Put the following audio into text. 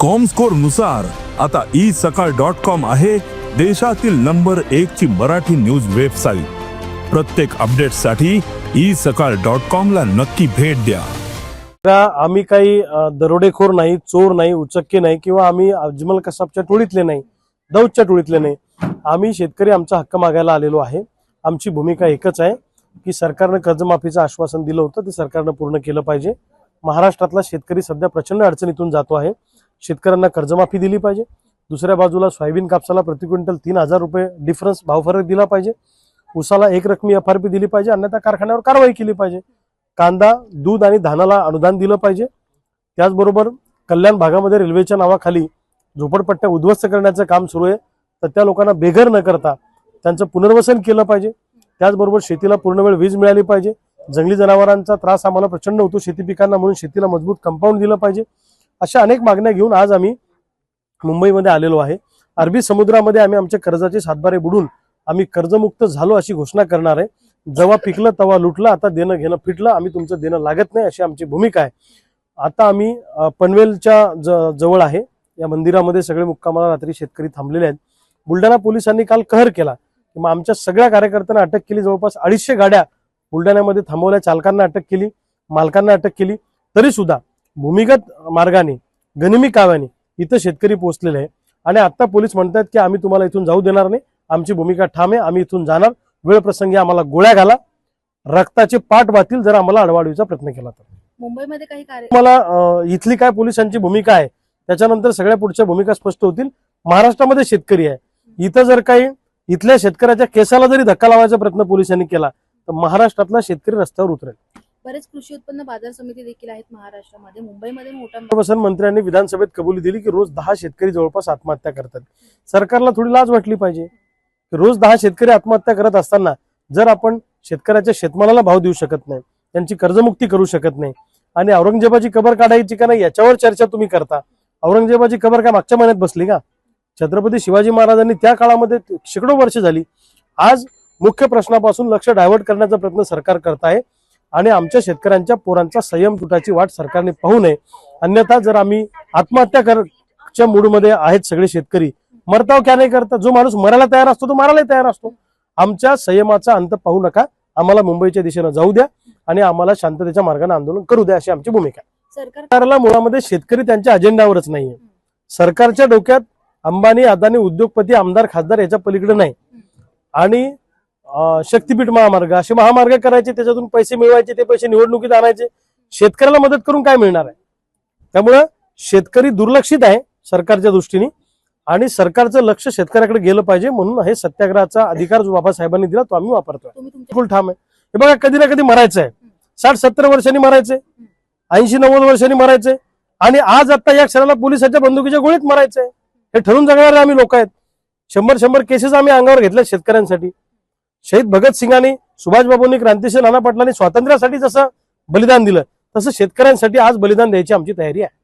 कॉमस्कोरनुसार आता ई सकाळ dot com आहे देशातील नंबर एक ची मराठी न्यूज वेबसाईट प्रत्येक अपडेटसाठी ई सकाळ डॉट कॉम ला नक्की भेट द्या. आम्ही काही दरोडेखोर नाही चोर नाही उचक्के नाही किंवा आम्ही अजमल कसाबच्या टोळीतले नाही दौदच्या टोळीतले नाही आम्ही शेतकरी आमचा हक्क मागायला आलेलो आहे. आमची भूमिका एकच आहे की सरकारनं कर्जमाफीचं आश्वासन दिलं होतं ते सरकारनं पूर्ण केलं पाहिजे. महाराष्ट्रातला शेतकरी सध्या प्रचंड अडचणीतून जातो आहे. शेतकऱ्यांना कर्जमाफी दिली पाहिजे. दुसऱ्या बाजूला सोयाबीन कापसाला प्रति क्विंटल तीन हजार रुपये डिफरन्स भावफरक दिला पाहिजे. उसाला एक रकमी एफ आर पी दिली पाहिजे अन्यथा कारखान्यावर कारवाई केली पाहिजे. कांदा दूध आणि धानाला अनुदान दिलं पाहिजे. त्याचबरोबर कल्याण भागामध्ये रेल्वेच्या नावाखाली झोपडपट्ट्या उद्ध्वस्त करण्याचं काम सुरू आहे. तर त्या लोकांना बेघर न करता त्यांचं पुनर्वसन केलं पाहिजे. त्याचबरोबर शेतीला पूर्ण वेळ वीज मिळाली पाहिजे. जंगली जनावरांचा त्रास आम्हाला प्रचंड होतो. शेती पिकांना म्हणून शेतीला मजबूत कंपाऊंड दिलं पाहिजे. अशा अनेक मागण्या घेऊन आज आम्ही मुंबईमध्ये आलेलो आहे. अरबी समुद्रामध्ये आम्ही आमच्या कर्जाचे सातबारे बुडून आम्ही कर्जमुक्त झालो अशी घोषणा करणार आहे. जेव्हा पिकलं तेव्हा लुटलं आता देणं घेणं फिटलं आम्ही तुमचं देणं लागत नाही अशी आमची भूमिका आहे. आता आम्ही पनवेलच्या ज- जवळ आहे. या मंदिरामध्ये सगळे मुक्कामाला रात्री शेतकरी थांबलेले आहेत. बुलढाणा पोलिसांनी काल कहर केला. मग आमच्या सगळ्या कार्यकर्त्यांना अटक केली. जवळपास अडीचशे गाड्या बुलढाण्यामध्ये थांबवल्या. चालकांना अटक केली मालकांना अटक केली. तरी सुद्धा भूमिगत मार्गाने गनिमी काव्याने इथं शेतकरी पोहोचलेले आहे आणि आता पोलीस म्हणतात की आम्ही तुम्हाला इथून जाऊ देणार नाही. आमची भूमिका ठाम आहे. आम्ही इथून जाणार. वेळ प्रसंगी आम्हाला गोळ्या घाला. रक्ताचे पाठ बातील जर आम्हाला अडवाडीचा प्रयत्न केला तर. मुंबईमध्ये काही मला इथली काय पोलिसांची भूमिका आहे? त्याच्यानंतर सगळ्या पुढच्या भूमिका स्पष्ट होतील. महाराष्ट्रामध्ये शेतकरी आहे. इथं जर काही इथल्या शेतकऱ्याच्या केसाला जरी धक्का लावायचा प्रयत्न पोलिसांनी केला तर महाराष्ट्रातला शेतकरी रस्त्यावर उतरेल. बरेच कृषी उत्पन्न बाजार समिती देखील आहेत महाराष्ट्रामध्ये. मुंबईमध्ये मोठा मंत्र्यांनी विधानसभेत कबुली दिली की रोज दहा शेतकरी जवळपास आत्महत्या करतात. सरकारला थोडी लाज वाटली पाहिजे. रोज दहा शेतकरी आत्महत्या करत असताना जर आपण शेतकऱ्याच्या शेतमालाला भाव देऊ शकत नाही त्यांची कर्जमुक्ती करू शकत नाही आणि औरंगजेबाची कबर काढायची का नाही याच्यावर चर्चा तुम्ही करता. औरंगजेबाची कबर काय मागच्या महिन्यात बसली का? छत्रपती शिवाजी महाराजांनी त्या काळामध्ये शेकडो वर्ष झाली. आज मुख्य प्रश्नापासून लक्ष डायव्हर्ट करण्याचा प्रयत्न सरकार करत आहे. आणि आमच्या शेतकऱ्यांच्या पोरांचा संयम तुटाची वाट सरकारने पाहू नये. अन्यथा जर आम्ही आत्महत्या करच्या मूडमध्ये आहेत सगळे शेतकरी मरताव क्या नाही करता? जो माणूस मरायला तयार असतो तो मारायला तयार असतो. आमच्या संयमाचा अंत पाहू नका. आम्हाला मुंबईच्या दिशेनं जाऊ द्या आणि आम्हाला शांततेच्या मार्गाने आंदोलन करू द्या अशी आमची भूमिका सरकारला मुळामध्ये शेतकरी त्यांच्या अजेंड्यावरच नाहीये. सरकारच्या डोक्यात अंबानी अदानी उद्योगपती आमदार खासदार याच्या पलीकडे नाही. आणि शक्तीपीठ महामार्ग असे महामार्ग करायचे त्याच्यातून पैसे मिळवायचे ते पैसे निवडणुकीत आणायचे. शेतकऱ्याला मदत करून काय मिळणार आहे? त्यामुळं शेतकरी दुर्लक्षित आहे सरकारच्या दृष्टीने आणि सरकारचं लक्ष शेतकऱ्याकडे गेलं पाहिजे म्हणून हे सत्याग्रहाचा अधिकार जो बाबासाहेबांनी दिला तो आम्ही वापरतोय. फुल ठाम आहे. हे बघा कधी ना कधी मरायचं आहे. साठ सत्तर वर्षांनी मरायचे ऐंशी नव्वद वर्षांनी मरायचे आणि आज आता या क्षणाला पोलिसाच्या बंदुकीच्या गोळीत मरायचंय हे ठरून जगणारे आम्ही लोक आहेत. शंभर शंभर केसेस आम्ही अंगावर घेतल्या शेतकऱ्यांसाठी. शहीद भगतसिंगांनी सुभाषबाबूंनी क्रांतिशील नाना पाटलांनी स्वातंत्र्यासाठी जसं बलिदान दिलं तसं शेतकऱ्यांसाठी आज बलिदान द्यायची आमची तयारी आहे.